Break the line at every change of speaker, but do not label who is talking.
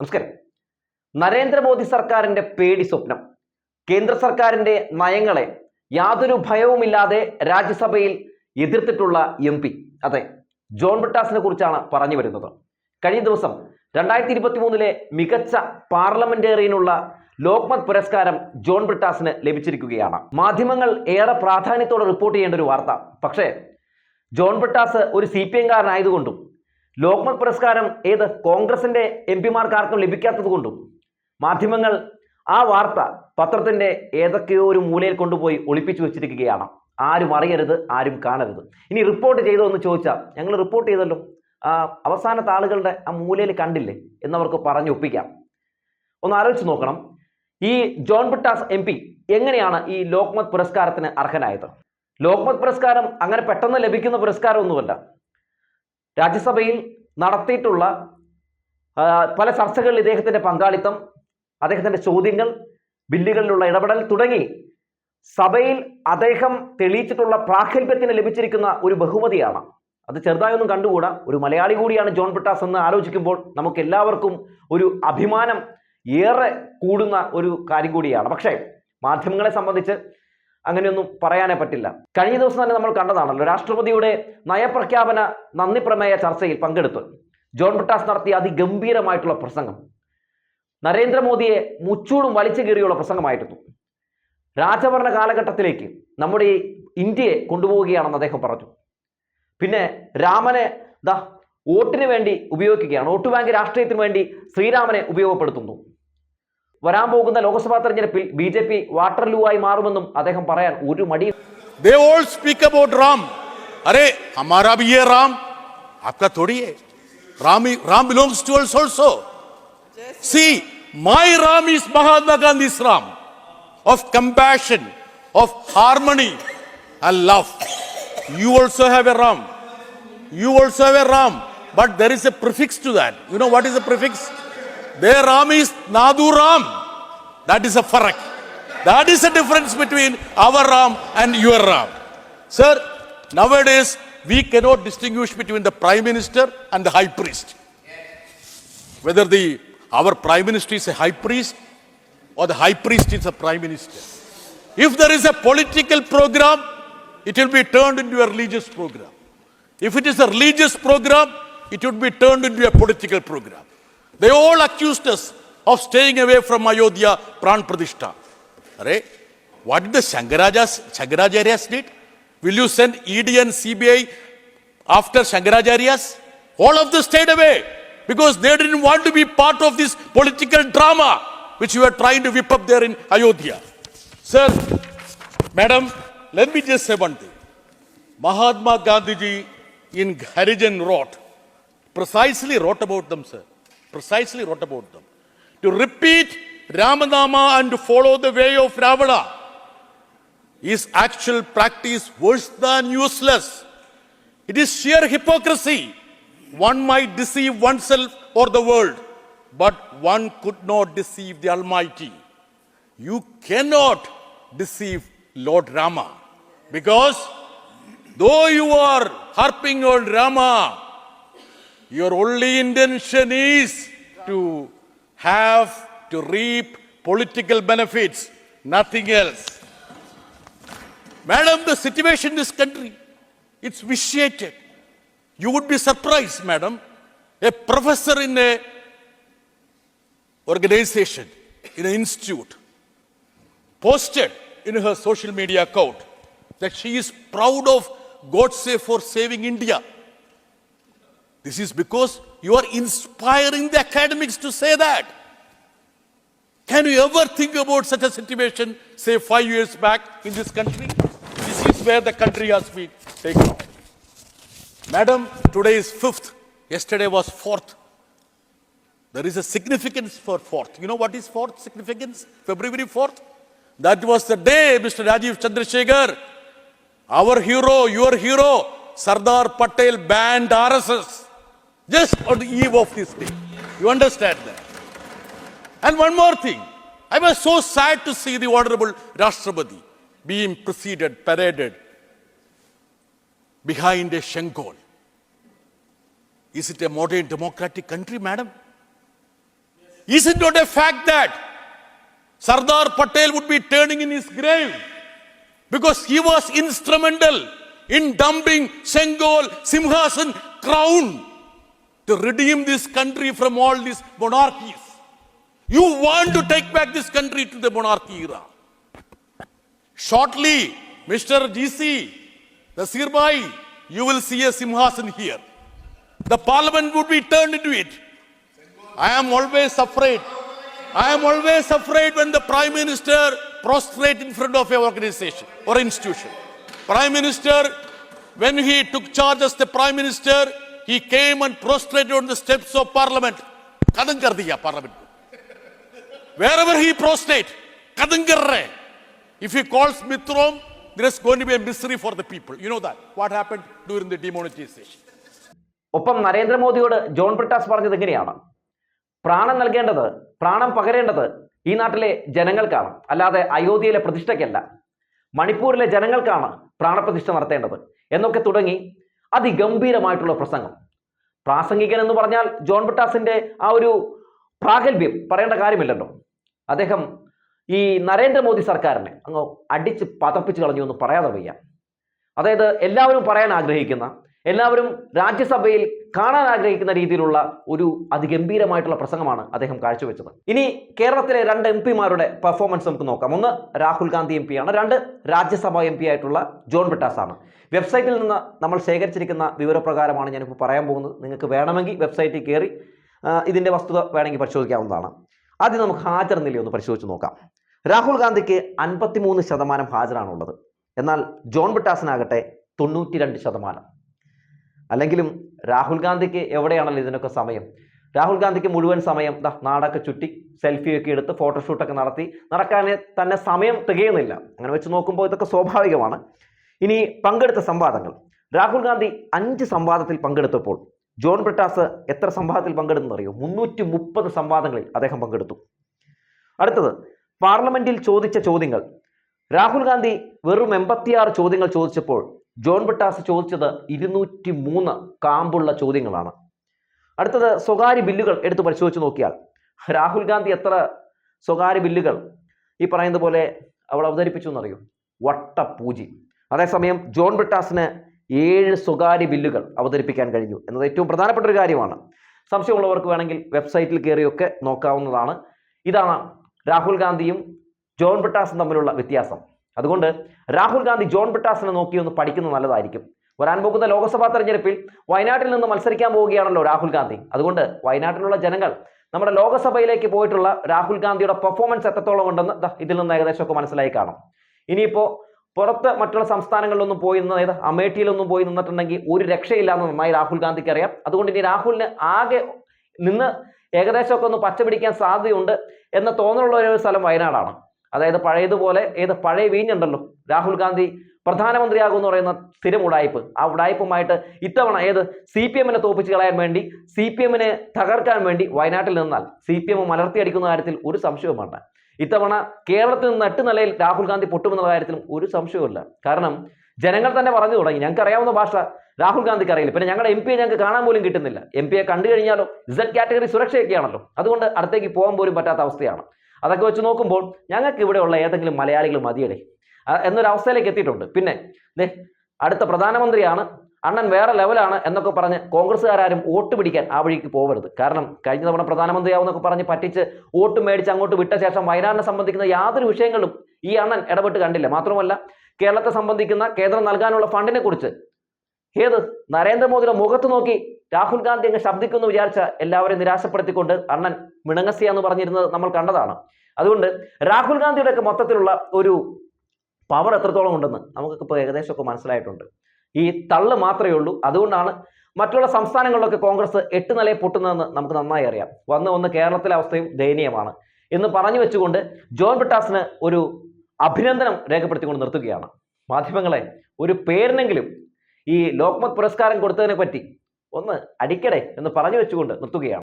നമസ്കാരം. നരേന്ദ്രമോദി സർക്കാരിന്റെ പേടി സ്വപ്നം. കേന്ദ്ര സർക്കാരിന്റെ നയങ്ങളെ യാതൊരു ഭയവുമില്ലാതെ രാജ്യസഭയിൽ എതിർത്തിട്ടുള്ള എം പി. അതെ ജോൺ ബ്രിട്ടാസിനെ കുറിച്ചാണ് പറഞ്ഞു വരുന്നത്. കഴിഞ്ഞ ദിവസം രണ്ടായിരത്തി ഇരുപത്തി മൂന്നിലെ മികച്ച പാർലമെന്റേറിയനുള്ള ലോക്മത് പുരസ്കാരം ജോൺ ബ്രിട്ടാസിന് ലഭിച്ചിരിക്കുകയാണ്. മാധ്യമങ്ങൾ ഏറെ പ്രാധാന്യത്തോടെ റിപ്പോർട്ട് ചെയ്യേണ്ട ഒരു വാർത്ത. പക്ഷേ ജോൺ ബ്രിട്ടാസ് ഒരു സി പി എംകാരനായതുകൊണ്ടും ലോക്മത് പുരസ്കാരം ഏത് കോൺഗ്രസിന്റെ എം പിമാർക്കാർക്കും ലഭിക്കാത്തത് കൊണ്ടും. മാധ്യമങ്ങൾ ആ വാർത്ത പത്രത്തിന്റെ ഏതൊക്കെയോ ഒരു മൂലയിൽ കൊണ്ടുപോയി ഒളിപ്പിച്ചു വെച്ചിരിക്കുകയാണ്. ആരും അറിയരുത് ആരും കാണരുത്. ഇനി റിപ്പോർട്ട് ചെയ്തോ എന്ന് ചോദിച്ചാൽ ഞങ്ങൾ റിപ്പോർട്ട് ചെയ്തല്ലോ. അവസാനത്തെ ആളുകളുടെ ആ മൂലയിൽ കണ്ടില്ലേ എന്നവർക്ക് പറഞ്ഞു ഒപ്പിക്കാം. ഒന്ന് ആലോചിച്ച് നോക്കണം. ഈ ജോൺ ബിട്ടാസ് എം പി എങ്ങനെയാണ് ഈ ലോക്മത് പുരസ്കാരത്തിന് അർഹനായത്? ലോക്മത് പുരസ്കാരം അങ്ങനെ പെട്ടെന്ന് ലഭിക്കുന്ന പുരസ്കാരം പുരസ്കാരമൊന്നുമല്ല രാജ്യസഭയിൽ നടത്തിയിട്ടുള്ള പല ചർച്ചകളിൽ ഇദ്ദേഹത്തിന്റെ പങ്കാളിത്തം അദ്ദേഹത്തിന്റെ ചോദ്യങ്ങൾ ബില്ലുകളിലുള്ള ഇടപെടൽ തുടങ്ങി സഭയിൽ അദ്ദേഹം തെളിയിച്ചിട്ടുള്ള പ്രാഗൽഭ്യത്തിന് ലഭിച്ചിരിക്കുന്ന ഒരു ബഹുമതിയാണ്. അത് ചെറുതായൊന്നും കണ്ടുകൂടാ. ഒരു മലയാളി കൂടിയാണ് ജോൺ ബ്രിട്ടാസ് എന്ന് ആലോചിക്കുമ്പോൾ നമുക്ക് എല്ലാവർക്കും ഒരു അഭിമാനം ഏറെ കൂടുന്ന ഒരു കാര്യം കൂടിയാണ്. പക്ഷേ മാധ്യമങ്ങളെ സംബന്ധിച്ച് അങ്ങനെയൊന്നും പറയാനേ പറ്റില്ല. കഴിഞ്ഞ ദിവസം തന്നെ നമ്മൾ കണ്ടതാണല്ലോ രാഷ്ട്രപതിയുടെ നയപ്രഖ്യാപന നന്ദി പ്രമേയ ചർച്ചയിൽ പങ്കെടുത്ത് ജോൺ ബ്രിട്ടാസ് നടത്തിയ അതിഗംഭീരമായിട്ടുള്ള പ്രസംഗം. നരേന്ദ്രമോദിയെ മുച്ചൂടും വലിച്ചു കീറിയുള്ള പ്രസംഗമായിരുന്നു. രാജഭരണ കാലഘട്ടത്തിലേക്ക് നമ്മുടെ ഈ ഇന്ത്യയെ കൊണ്ടുപോവുകയാണെന്ന് അദ്ദേഹം പറഞ്ഞു. പിന്നെ രാമനെ ദാ വോട്ടിന് വേണ്ടി ഉപയോഗിക്കുകയാണ്. വോട്ട് ബാങ്ക് രാഷ്ട്രീയത്തിന് വേണ്ടി ശ്രീരാമനെ ഉപയോഗപ്പെടുത്തുന്നു. വരാൻ പോകുന്ന ലോക്സഭാ തെരഞ്ഞെടുപ്പിൽ ബി ജെ പി വാട്ടർലൂ ആയി മാറുമെന്നും അദ്ദേഹം പറയാൻ ഒരു മടി
they all speak about Ram अरे हमारा भी ये राम आपका थोड़ी है Ram Ram belongs to अल्स also see my Ram is Mahatma Gandhi's Ram of compassion of harmony and love you also have a ram you also have a ram but there is a prefix to that you know what is the prefix their ram is nadu ram. That is a farak. That is the difference between our ram and your ram. Sir nowadays we cannot distinguish between the prime minister and the high priest. Whether the our prime minister is a high priest or the high priest is a prime minister. If there is a political program it will be turned into a religious program. If it is a religious program it would be turned into a political program they all accused us of staying away from ayodhya pran pradishta Array, what did the Shankarajas, Shankaracharyas did? Will you send ED and CBI after Shankaracharyas? All of them stayed away because they didn't want to be part of this political drama which you are trying to whip up there in Ayodhya. Sir, madam, let me just say one thing. Mahatma Gandhiji in Harijan wrote, precisely wrote about them, sir. Precisely wrote about them. To repeat Ramanama and to follow the way of Ravana is actual practice worse than useless. It is sheer hypocrisy. One might deceive oneself or the world, but one could not deceive the Almighty. You cannot deceive Lord Rama because though you are harping on Rama, your only intention is to have to reap political benefits, nothing else. Madam, the situation in this country, it's vitiated. You would be surprised, madam. A professor in a organization, in an institute, posted in her social media account that she is proud of Godse for saving India. This is because you are inspiring the academics to say that. Can you ever think about such a situation, say five years back in this country? This is where the country has been taken. Madam, today is fifth. Yesterday was fourth. There is a significance for fourth. You know what is fourth significance? February 4th? That was the day Mr. Rajiv Chandrasekhar, our hero, your hero, Sardar Patel banned RSS just on the eve of this day. You understand that? And one more thing. I was so sad to see the Honorable Rashtrapati being preceded, paraded behind a Shankol. Is it a modern democratic country, madam? Is it not a fact that Sardar Patel would be turning in his grave because he was instrumental in dumping Sengol, Simhasan, crown to redeem this country from all these monarchies. You want to take back this country to the monarchy era. Shortly, Mr. GC, the Sirbai, you will see a Simhasan here. The parliament would be turned into it. I am always afraid. I am always afraid when the prime minister prostrate in front of a organization or institution. Prime minister, when he took charge as the prime minister, he came and prostrated on the steps of parliament. Kadam kar diya parliament. Wherever he prostrate, kadam kar rahe. If he calls Mitrom, there is going to be a misery for the people. You know that. What happened during the demonetization?
ഒപ്പം നരേന്ദ്രമോദിയോട് ജോൺ ബ്രിട്ടാസ് പറഞ്ഞത് എങ്ങനെയാണ് പ്രാണൻ നൽകേണ്ടത് പ്രാണം പകരേണ്ടത് ഈ നാട്ടിലെ ജനങ്ങൾക്കാണ് അല്ലാതെ അയോധ്യയിലെ പ്രതിഷ്ഠയ്ക്കല്ല മണിപ്പൂരിലെ ജനങ്ങൾക്കാണ് പ്രാണപ്രതിഷ്ഠ നടത്തേണ്ടത് എന്നൊക്കെ തുടങ്ങി അതിഗംഭീരമായിട്ടുള്ള പ്രസംഗം. പ്രാസംഗികൻ എന്ന് പറഞ്ഞാൽ ജോൺ ബട്ടാസിന്റെ ആ ഒരു പ്രാഗൽഭ്യം പറയേണ്ട കാര്യമില്ലല്ലോ. അദ്ദേഹം ഈ നരേന്ദ്രമോദി സർക്കാരിനെ അങ്ങ് അടിച്ച് പതപ്പിച്ച് കളഞ്ഞു എന്ന് പറയാതെ വയ്യ. അതായത് എല്ലാവരും പറയാൻ ആഗ്രഹിക്കുന്ന എല്ലാവരും രാജ്യസഭയിൽ കാണാൻ ആഗ്രഹിക്കുന്ന രീതിയിലുള്ള ഒരു അതിഗംഭീരമായിട്ടുള്ള പ്രസംഗമാണ് അദ്ദേഹം കാഴ്ചവെച്ചത്. ഇനി കേരളത്തിലെ രണ്ട് എം പിമാരുടെ പെർഫോമൻസ് നമുക്ക് നോക്കാം. ഒന്ന് രാഹുൽ ഗാന്ധി എം ആണ് രണ്ട് രാജ്യസഭ എം പി ആയിട്ടുള്ള ജോൺ ആണ് വെബ്സൈറ്റിൽ നിന്ന് നമ്മൾ ശേഖരിച്ചിരിക്കുന്ന വിവരപ്രകാരമാണ് ഞാനിപ്പോൾ പറയാൻ പോകുന്നത്. നിങ്ങൾക്ക് വേണമെങ്കിൽ വെബ്സൈറ്റിൽ കയറി ഇതിന്റെ വസ്തുത വേണമെങ്കിൽ പരിശോധിക്കാവുന്നതാണ്. ആദ്യം നമുക്ക് ഹാജർ നില ഒന്ന് പരിശോധിച്ച് നോക്കാം. രാഹുൽ ഗാന്ധിക്ക് അൻപത്തിമൂന്ന് ശതമാനം ഹാജരാണുള്ളത്. എന്നാൽ ജോൺ ബിട്ടാസിനാകട്ടെ തൊണ്ണൂറ്റി രണ്ട് ശതമാനം. അല്ലെങ്കിലും രാഹുൽ ഗാന്ധിക്ക് എവിടെയാണല്ലോ ഇതിനൊക്കെ സമയം? രാഹുൽ ഗാന്ധിക്ക് മുഴുവൻ സമയം ദാ നാടൊക്കെ ചുറ്റി സെൽഫിയൊക്കെ എടുത്ത് ഫോട്ടോഷൂട്ടൊക്കെ നടത്തി നടക്കാൻ തന്നെ സമയം തികയുന്നില്ല. അങ്ങനെ വെച്ച് നോക്കുമ്പോൾ ഇതൊക്കെ സ്വാഭാവികമാണ്. ഇനി പങ്കെടുത്ത സംവാദങ്ങൾ. രാഹുൽ ഗാന്ധി അഞ്ച് സംവാദത്തിൽ പങ്കെടുത്തപ്പോൾ ജോൺ ബ്രിട്ടാസ് എത്ര സംവാദത്തിൽ പങ്കെടുത്തെന്ന് അറിയോ? മുന്നൂറ്റി മുപ്പത് സംവാദങ്ങളിൽ അദ്ദേഹം പങ്കെടുത്തു. അടുത്തത് പാർലമെന്റിൽ ചോദിച്ച ചോദ്യങ്ങൾ. രാഹുൽ ഗാന്ധി വെറും എൺപത്തിയാറ് ചോദ്യങ്ങൾ ചോദിച്ചപ്പോൾ ജോൺ ബട്ടാസ് ചോദിച്ചത് ഇരുന്നൂറ്റി മൂന്ന് കാമ്പുള്ള ചോദ്യങ്ങളാണ്. അടുത്തത് സ്വകാര്യ ബില്ലുകൾ എടുത്ത് പരിശോധിച്ച് നോക്കിയാൽ രാഹുൽ ഗാന്ധി എത്ര സ്വകാര്യ ബില്ലുകൾ ഈ പറയുന്ന പോലെ അവൾ അവതരിപ്പിച്ചു എന്നറിയും? വട്ടപൂജി അതേസമയം ജോൺ ബ്രിട്ടാസിന് ഏഴ് സ്വകാര്യ ബില്ലുകൾ അവതരിപ്പിക്കാൻ കഴിഞ്ഞു എന്നത് ഏറ്റവും പ്രധാനപ്പെട്ട ഒരു കാര്യമാണ്. സംശയമുള്ളവർക്ക് വേണമെങ്കിൽ വെബ്സൈറ്റിൽ കയറിയൊക്കെ നോക്കാവുന്നതാണ്. ഇതാണ് രാഹുൽ ഗാന്ധിയും ജോൺ ബ്രിട്ടാസും തമ്മിലുള്ള വ്യത്യാസം. അതുകൊണ്ട് രാഹുൽ ഗാന്ധി ജോൺ ബ്രിട്ടാസിനെ നോക്കി ഒന്ന് പഠിക്കുന്നത് നല്ലതായിരിക്കും. വരാൻ പോകുന്ന ലോക്സഭാ തെരഞ്ഞെടുപ്പിൽ വയനാട്ടിൽ നിന്ന് മത്സരിക്കാൻ പോവുകയാണല്ലോ രാഹുൽ ഗാന്ധി. അതുകൊണ്ട് വയനാട്ടിലുള്ള ജനങ്ങൾ നമ്മുടെ ലോക്സഭയിലേക്ക് പോയിട്ടുള്ള രാഹുൽ ഗാന്ധിയുടെ പെർഫോമൻസ് എത്രത്തോളം ഉണ്ടെന്ന് ഇതിൽ നിന്ന് ഏകദേശമൊക്കെ മനസ്സിലായി കാണും. ഇനിയിപ്പോൾ പുറത്ത് മറ്റുള്ള സംസ്ഥാനങ്ങളിലൊന്നും പോയി നിന്ന് അതായത് അമേഠിയിലൊന്നും പോയി നിന്നിട്ടുണ്ടെങ്കിൽ ഒരു രക്ഷയില്ലാന്ന് നന്നായി രാഹുൽ ഗാന്ധിക്ക് അറിയാം. അതുകൊണ്ട് ഇനി രാഹുലിന് ആകെ നിന്ന് ഏകദേശമൊക്കെ ഒന്ന് പച്ച പിടിക്കാൻ സാധ്യതയുണ്ട് എന്ന തോന്നലുള്ള ഒരു സ്ഥലം വയനാടാണ്. അതായത് പഴയതുപോലെ ഏത് പഴയ വീഞ്ഞുണ്ടല്ലോ. രാഹുൽ ഗാന്ധി പ്രധാനമന്ത്രിയാകുമെന്ന് പറയുന്ന സ്ഥിരം ഉടായ്പ്. ആ ഉടായ്പുമായിട്ട് ഇത്തവണ ഏത് സി പി എമ്മിനെ തോപ്പിച്ച് കളയാൻ വേണ്ടി സി പി എമ്മിനെ തകർക്കാൻ വേണ്ടി വയനാട്ടിൽ നിന്നാൽ സി പി എം മലർത്തിയടിക്കുന്ന കാര്യത്തിൽ ഒരു സംശയവും വേണ്ട ഇത്തവണ കേരളത്തിൽ നിന്ന് നട്ടു നിലയിൽ രാഹുൽ ഗാന്ധി പൊട്ടുമെന്നുള്ള കാര്യത്തിലും ഒരു സംശയവുമില്ല. കാരണം ജനങ്ങൾ തന്നെ പറഞ്ഞു തുടങ്ങി. ഞങ്ങൾക്ക് അറിയാവുന്ന ഭാഷ രാഹുൽ ഗാന്ധിക്ക് അറിയില്ല. പിന്നെ ഞങ്ങളുടെ എം പിയെ ഞങ്ങൾക്ക് കാണാൻ പോലും കിട്ടുന്നില്ല. എം പിയെ കണ്ടു കഴിഞ്ഞാലോ ഇസഡ് കാറ്റഗറി സുരക്ഷയൊക്കെയാണല്ലോ. അതുകൊണ്ട് അടുത്തേക്ക് പോകാൻ പോലും പറ്റാത്ത അവസ്ഥയാണ്. അതൊക്കെ വെച്ച് നോക്കുമ്പോൾ ഞങ്ങൾക്ക് ഇവിടെയുള്ള ഏതെങ്കിലും മലയാളികൾ മതിയടേ എന്നൊരു എന്നൊരവസ്ഥയിലേക്ക് എത്തിയിട്ടുണ്ട്. പിന്നെ അടുത്ത പ്രധാനമന്ത്രിയാണ്. അണ്ണൻ വേറെ ലെവലാണ് എന്നൊക്കെ പറഞ്ഞ് കോൺഗ്രസ്സുകാരും വോട്ട് പിടിക്കാൻ ആ വഴിക്ക് പോകരുത് കാരണം കഴിഞ്ഞ തവണ പ്രധാനമന്ത്രിയാവുന്നൊക്കെ പറഞ്ഞ് പറ്റിച്ച് വോട്ട് മേടിച്ച് അങ്ങോട്ട് വിട്ട ശേഷം വയനാടിനെ സംബന്ധിക്കുന്ന യാതൊരു വിഷയങ്ങളും ഈ അണ്ണൻ ഇടപെട്ട് കണ്ടില്ല. മാത്രമല്ല കേരളത്തെ സംബന്ധിക്കുന്ന കേന്ദ്രം നൽകാനുള്ള ഫണ്ടിനെ കുറിച്ച് ഏത് നരേന്ദ്രമോദിയുടെ മുഖത്ത് നോക്കി രാഹുൽ ഗാന്ധി അങ്ങ് ശബ്ദിക്കുന്നു വിചാരിച്ച എല്ലാവരെയും നിരാശപ്പെടുത്തിക്കൊണ്ട് അണ്ണൻ മിണങ്ങസിയ എന്ന് പറഞ്ഞിരുന്നത് നമ്മൾ കണ്ടതാണ്. അതുകൊണ്ട് രാഹുൽ ഗാന്ധിയുടെ ഒക്കെ മൊത്തത്തിലുള്ള ഒരു പവർ എത്രത്തോളം ഉണ്ടെന്ന് നമുക്കൊക്കെ ഇപ്പോൾ ഏകദേശമൊക്കെ മനസ്സിലായിട്ടുണ്ട്. ഈ തള്ള് മാത്രമേ ഉള്ളൂ. അതുകൊണ്ടാണ് മറ്റുള്ള സംസ്ഥാനങ്ങളിലൊക്കെ കോൺഗ്രസ് എട്ട് നിലയെ പൊട്ടുന്നതെന്ന് നമുക്ക് നന്നായി അറിയാം. വന്ന് വന്ന് കേരളത്തിലെ അവസ്ഥയും ദയനീയമാണ്. എന്ന് പറഞ്ഞു വെച്ചുകൊണ്ട് ജോൺ ബ്രിട്ടാസിന് ഒരു അഭിനന്ദനം രേഖപ്പെടുത്തിക്കൊണ്ട് നിർത്തുകയാണ്. മാധ്യമങ്ങളെ ഒരു പേരിനെങ്കിലും ഈ ലോക്മത് പുരസ്കാരം കൊടുത്തതിനെ പറ്റി ഒന്ന് അടിക്കടേ എന്ന് പറഞ്ഞു വെച്ചുകൊണ്ട് നിർത്തുകയാണ്.